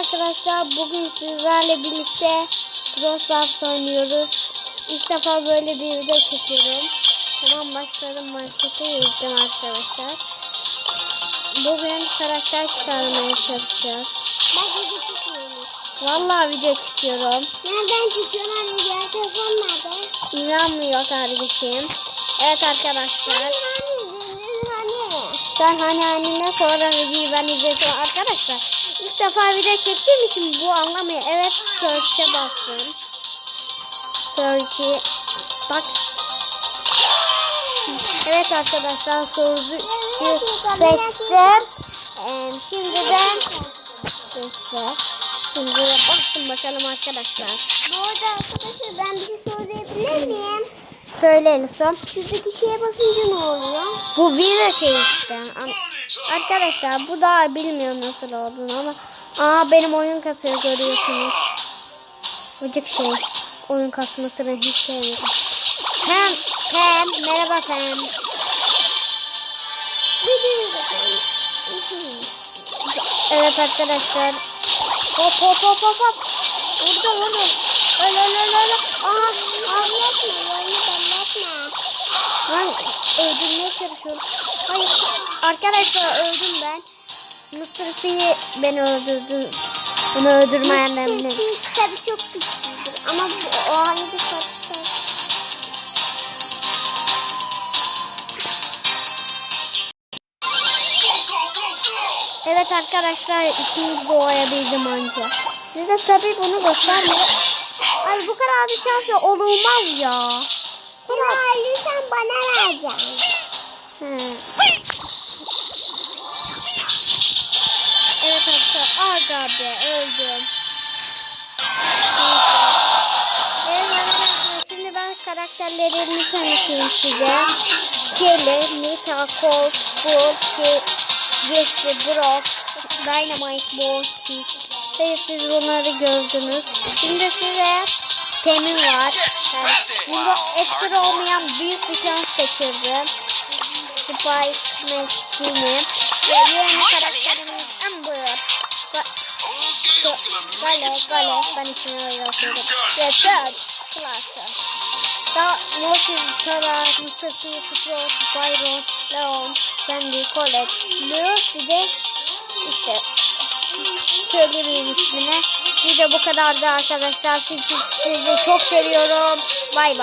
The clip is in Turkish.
arkadaşlar. Bugün sizlerle birlikte Stars oynuyoruz. İlk defa böyle bir video çekiyorum. Tamam başladım markete yürüdüm arkadaşlar. Bugün karakter çıkarmaya çalışacağız. Ben video çekiyorum. Vallahi video çekiyorum. Nereden anne? Diğer telefon nerede? İnanmıyor kardeşim. Evet arkadaşlar. Hani hani? Annene sonra videoyu ben izleyeceğim arkadaşlar. İlk defa video çektiğim için bu anlamıyor. Evet search'e bastım. Search'i bak. Evet arkadaşlar sorucu seçtim. Ee, şimdi ben bekle. Şimdi de bastım bakalım arkadaşlar. Bu arada arkadaşlar ben bir şey sorabilir miyim? Söyleyelim son. Şuradaki şeye basınca ne oluyor? Bu video şey işte. Arkadaşlar bu daha bilmiyorum nasıl olduğunu ama Aa benim oyun kasıyor görüyorsunuz. Vıcık şey. Oyun kasmasını hiç sevmiyorum. Pem, Pem, merhaba Pem. Evet arkadaşlar. Hop hop hop hop hop. Vurdu vurdu. Öl öl öl öl. Öldürmeye çalışıyorum. Hayır. Arkadaşlar öldüm ben. Mr. P beni öldürdü. Bunu öldürmeyenler Mr. bilir. P tabii çok güçlüdür ama bu, o halde tatlı. Evet arkadaşlar ismimiz doğayabildim anca. Size tabii bunu göstermiyor. Ay bu kadar bir şans olmaz ya. Bunu alırsan bana vereceksin. He. Evet arkadaşlar. Aga be öldüm. Karakterlerimi tanıtayım size. Shelly, Nita, Colt, şey, Jesse, Brock, Dynamite, Mortis. Ve siz bunları gördünüz. Şimdi size Temin var. Yani bunda etkili olmayan büyük bir şans kaçırdım. Spike, Messini ve yeni karakterimiz Amber. Ga Ga- Gale, Gale, ben ismini öyle okuyorum. Ve Third Class'ı. Daha Mortis, Tara, Mr. P, Sprout, Byron, Leon, Sandy, Colette, Blue, bir de işte söylemeyeyim ismini. Video bu kadardı arkadaşlar. Sizi, sizi çok seviyorum. Bay bay.